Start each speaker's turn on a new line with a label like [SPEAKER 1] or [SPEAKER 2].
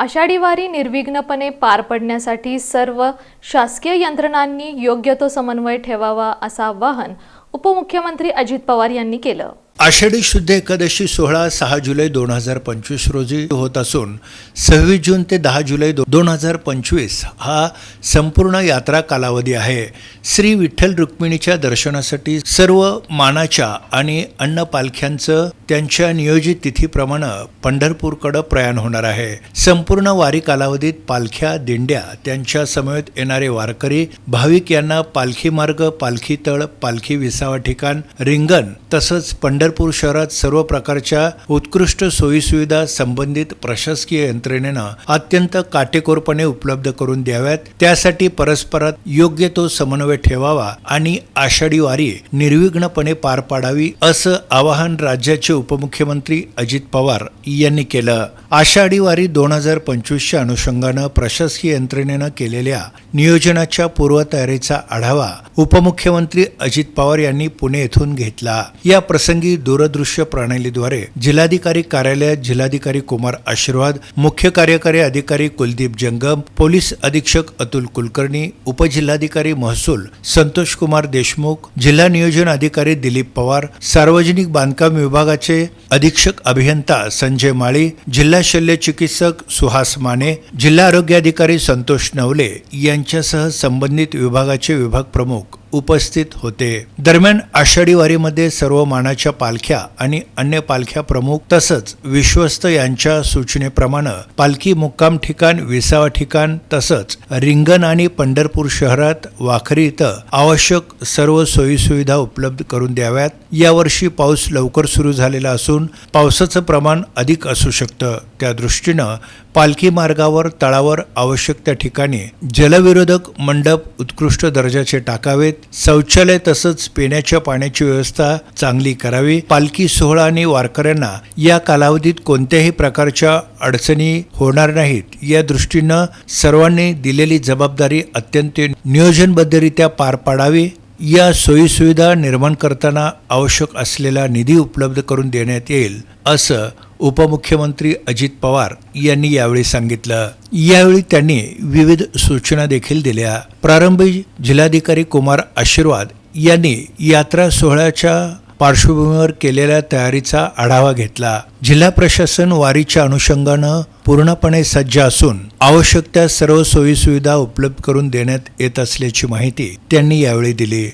[SPEAKER 1] आषाढी वारी निर्विघ्नपणे पार पडण्यासाठी सर्व शासकीय यंत्रणांनी योग्य तो समन्वय ठेवावा असं आवाहन उपमुख्यमंत्री अजित पवार यांनी केलं.
[SPEAKER 2] आषाढी शुद्ध एकादशी सोहळा सहा जुलै दोन हजार पंचवीस रोजी होत असून सव्वीस जून ते दहा जुलै दोन हजार पंचवीस हा संपूर्ण यात्रा कालावधी आहे. श्री विठ्ठल रुक्मिणीच्या दर्शनासाठी सर्व मानाच्या आणि अन्न पालख्यांचं त्यांच्या नियोजित तिथीप्रमाणे पंढरपूरकडं प्रयाण होणार आहे. संपूर्ण वारी कालावधीत पालख्या दिंड्या त्यांच्या समवेत येणारे वारकरी भाविक यांना पालखी मार्ग पालखी तळ पालखी विसावा ठिकाण रिंगण तसंच पंढरपूर शहरात सर्व प्रकारच्या उत्कृष्ट सोयीसुविधा संबंधित प्रशासकीय यंत्रणेनं अत्यंत काटेकोरपणे उपलब्ध करून द्याव्यात. त्यासाठी परस्परात योग्य तो समन्वय ठेवावा आणि आषाढी वारी निर्विघ्नपणे पार पाडावी असं आवाहन राज्याचे उपमुख्यमंत्री अजित पवार यांनी केलं. आषाढी वारी दोन हजार पंचवीसच्या अनुषंगानं प्रशासकीय यंत्रणेनं केलेल्या नियोजनाच्या पूर्वतयारीचा आढावा उपमुख्यमंत्री अजित पवार यांनी पुणे येथून घेतला. या प्रसंगी दूरदृश्य प्रणालीद्वारे जिल्हाधिकारी कार्यालयात जिल्हाधिकारी कुमार आशीर्वाद मुख्य कार्यकारी अधिकारी कुलदीप जंगम पोलीस अधीक्षक अतुल कुलकर्णी उपजिल्हाधिकारी महसूल संतोष कुमार देशमुख जिल्हा नियोजन अधिकारी दिलीप पवार सार्वजनिक बांधकाम विभागाचे अधीक्षक अभियंता संजय माळी जिल्हा शल्य चिकित्सक सुहास माने जिल्हा आरोग्य अधिकारी संतोष नवले यांच्यासह संबंधित विभागाचे विभाग प्रमुख उपस्थित होते. दरम्यान आषाढी वारीमध्ये सर्व मानाच्या पालख्या आणि अन्य पालख्या प्रमुख तसंच विश्वस्त यांच्या सूचनेप्रमाणे पालखी मुक्काम ठिकाण विसावा ठिकाण तसंच रिंगण आणि पंढरपूर शहरात वाखरी इथं आवश्यक सर्व सोयीसुविधा उपलब्ध करून द्याव्यात. यावर्षी पाऊस लवकर सुरू झालेला असून पावसाचं प्रमाण अधिक असू शकतं. त्या दृष्टीनं पालखी मार्गावर तळावर आवश्यक त्या ठिकाणी जलविरोधक मंडप उत्कृष्ट दर्जाचे टाकावेत. शौचालय तसंच पिण्याच्या पाण्याची व्यवस्था चांगली करावी. पालखी सोहळा आणि वारकऱ्यांना या कालावधीत कोणत्याही प्रकारच्या अडचणी होणार नाहीत. या दृष्टीनं सर्वांनी दिलेली जबाबदारी अत्यंत नियोजनबद्धरित्या पार पाडावी. या सोयीसुविधा निर्माण करताना आवश्यक असलेला निधी उपलब्ध करून देण्यात येईल असं उपमुख्यमंत्री अजित पवार यांनी यावेळी सांगितलं. यावेळी त्यांनी विविध सूचना देखील दिल्या. प्रारंभी जिल्हाधिकारी कुमार आशीर्वाद यांनी यात्रा सोहळ्याच्या पार्श्वभूमीवर केलेल्या तयारीचा आढावा घेतला. जिल्हा प्रशासन वारीच्या अनुषंगानं पूर्णपणे सज्ज असून आवश्यक त्या सर्व सोयीसुविधा उपलब्ध करून देण्यात येत असल्याची माहिती त्यांनी यावेळी दिली.